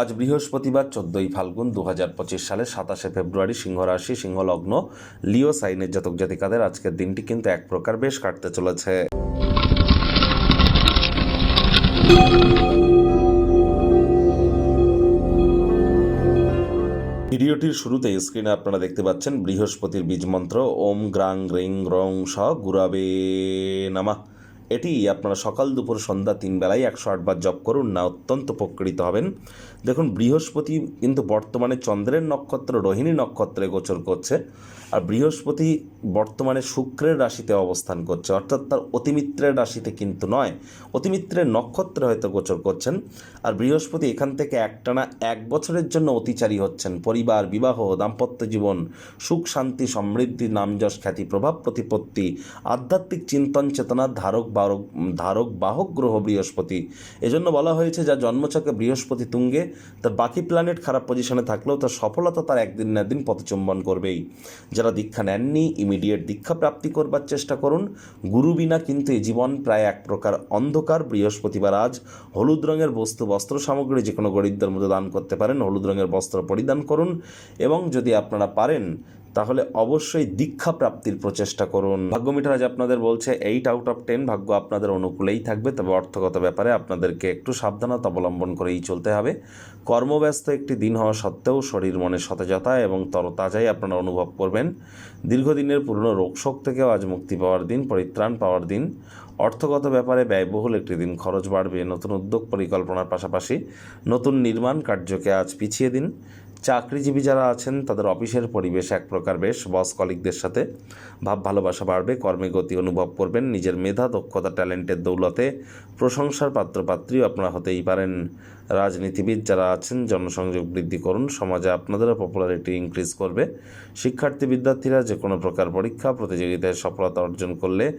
আজ বৃহস্পতিবার চোদ্দই ফাল্গুন দু পঁচিশ সালের সাতাশে ফেব্রুয়ারি সিংহ রাশি সিংহলগ্ন, লিও সাইনের জাতক জাতিকাদের আজকের দিনটি কিন্তু এক প্রকার বেশ কাটতে চলেছে। ভিডিওটির শুরুতে স্ক্রিনে আপনারা দেখতে পাচ্ছেন বৃহস্পতির বীজ মন্ত্র, ওম গ্রাং, রিং, রং, স, গুরাবে, নামা। এটি আপনারা সকাল দুপুর সন্ধ্যা তিন বেলায় একশো আটবার জপ করুন, না অত্যন্ত উপকৃত হবেন। দেখুন, বৃহস্পতি কিন্তু বর্তমানে চন্দ্রের নক্ষত্র, রোহিণী নক্ষত্রে গোচর করছে, আর বৃহস্পতি বর্তমানে শুক্রের রাশিতে অবস্থান করছে, অর্থাৎ তার অতিমিত্রের রাশিতে কিন্তু নয়, অতিমিত্রের নক্ষত্রে হয়তো গোচর করছেন, আর বৃহস্পতি এখান থেকে একটানা এক বছরের জন্য অতিচারী হচ্ছেন, পরিবার, বিবাহ, দাম্পত্য জীবন, সুখ, শান্তি, সমৃদ্ধি, নামযশ, খ্যাতি, প্রভাব, প্রতিপত্তি, আধ্যাত্মিক চিন্তন চেতনার ধারক বারক, ধারক, বাহক গ্রহ বৃহস্পতি। এজন্য বলা হয়েছে যা জন্মচকে বৃহস্পতি তুঙ্গে, তার বাকি প্ল্যানেট খারাপ পজিশনে থাকলেও তার সফলতা তার একদিন না একদিন পথচুম্বন করবেই। যারা দীক্ষা নেননি ইমিডিয়েট দীক্ষা প্রাপ্তি করবার চেষ্টা করুন। গুরু বিনা কিন্তু এই জীবন প্রায় এক প্রকার অন্ধকার। বৃহস্পতিবার আজ হলুদ রঙের বস্তু, বস্ত্র সামগ্রী যে কোনো গরিবদের মধ্যে দান করতে পারেন, হলুদ রঙের বস্ত্র পরিধান করুন। এবং যদি আপনারা পারেন তাহলে অবশ্যই দীক্ষা প্রাপ্তির প্রচেষ্টা করুন। ভাগ্য মিটার আজ আপনাদের বলছে এইট আউট অফ টেন ভাগ্য আপনাদের অনুকূলেই থাকবে। তবে অর্থগত ব্যাপারে আপনাদেরকে একটু সাবধানতা অবলম্বন করেই চলতে হবে। কর্মব্যস্ত একটি দিন হওয়া সত্ত্বেও শরীর মনে সতেজতা এবং তরতাজাই আপনারা অনুভব করবেন। দীর্ঘদিনের পুরনো রোগশোক থেকেও আজ মুক্তি পাওয়ার দিন, পরিত্রাণ পাওয়ার দিন। অর্থগত ব্যাপারে ব্যয়বহুল একটি দিন, খরচ বাড়বে। নতুন উদ্যোগ পরিকল্পনার পাশাপাশি নতুন নির্মাণ কার্যকে আজ পিছিয়ে দিন। চাকরিজীবী যারা আছেন, তাদের অফিসের পরিবেশ এক প্রকার বেশ। বস কলিকদের সাথে ভাব ভালোবাসা বাড়বে, কর্মে গতি অনুভব করবেন, নিজের মেধা, দক্ষতা, ট্যালেন্টের দৌলতে প্রশংসার পাত্রপাত্রীও আপনারা হতেই পারেন। রাজনীতিবিদ যারা আছেন, জনসংযোগ বৃদ্ধি করুন, সমাজে আপনাদেরও পপুলারিটি ইনক্রিজ করবে। শিক্ষার্থী বিদ্যার্থীরা যে কোনো প্রকার পরীক্ষা, প্রতিযোগিতায় সফলতা অর্জন করলে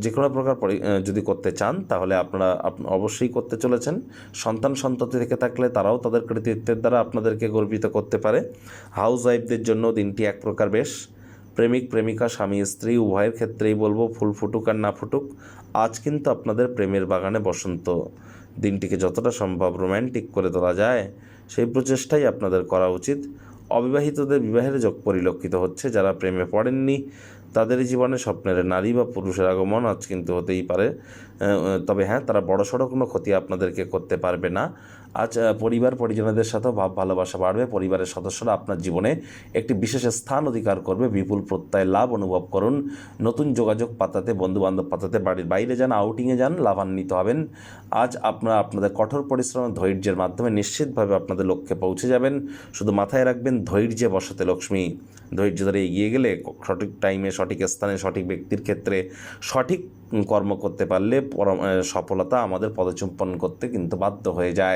যে কোনো প্রকার পরি- যদি করতে চান, তাহলে আপনারা আপ- অবশ্যই করতে চলেছেন। সন্তান সন্ততি থেকে থাকলে তারাও তাদের কৃতিত্বের দ্বারা আপনাদেরকে গর্বিত করতে পারে। হাউস ওয়াইফদের জন্য দিনটি এক প্রকার বেশ। প্রেমিক, প্রেমিকা, স্বামী, স্ত্রী, উভয়ের ক্ষেত্রেই বলব, ফুল ফুটুক আর না ফুটুক, আজ কিন্তু আপনাদের প্রেমের বাগানে বসন্ত। দিনটিকে যতটা সম্ভব রোম্যান্টিক করে তোলা যায়, সেই প্রচেষ্টাই আপনাদের করা উচিত। অবিবাহিতদের বিবাহের যোগ পরিলক্ষিত হচ্ছে, যারা প্রেমে পড়েননি তাদের জীবনে স্বপ্নের নারী বা পুরুষের আগমন আজ কিন্তু হতেই পারে। তবে হ্যাঁ তারা বড়সড় কোনো ক্ষতি আপনাদেরকে করতে পারবে না। আজ পরিবার পরিজনদের সাথেও ভাব ভালোবাসা বাড়বে। পরিবারের সদস্যরা আপনার জীবনে একটি বিশেষ স্থান অধিকার করবে। বিপুল প্রত্যয় লাভ অনুভব করুন। নতুন যোগাযোগ পাতাতে, বন্ধুবান্ধব পাতাতে, বাড়ির বাইরে যান আউটিংয়ে যান, লাভান্বিত হবেন। আজ আপনারা আপনাদের কঠোর পরিশ্রম, ধৈর্যের মাধ্যমে নিশ্চিতভাবে আপনাদের লক্ষ্যে পৌঁছে যাবেন। শুধু মাথায় রাখবেন, ধৈর্যে বসাতে লক্ষ্মী। ধৈর্য ধরে এগিয়ে গেলে সঠিক টাইমে সঠিক স্থানে, সঠিক ব্যক্তির ক্ষেত্রে সঠিক কর্ম করতে পারলে সফলতা আমাদের পদচুম্বন করতে কিন্তু বাধ্য হয়ে যায়।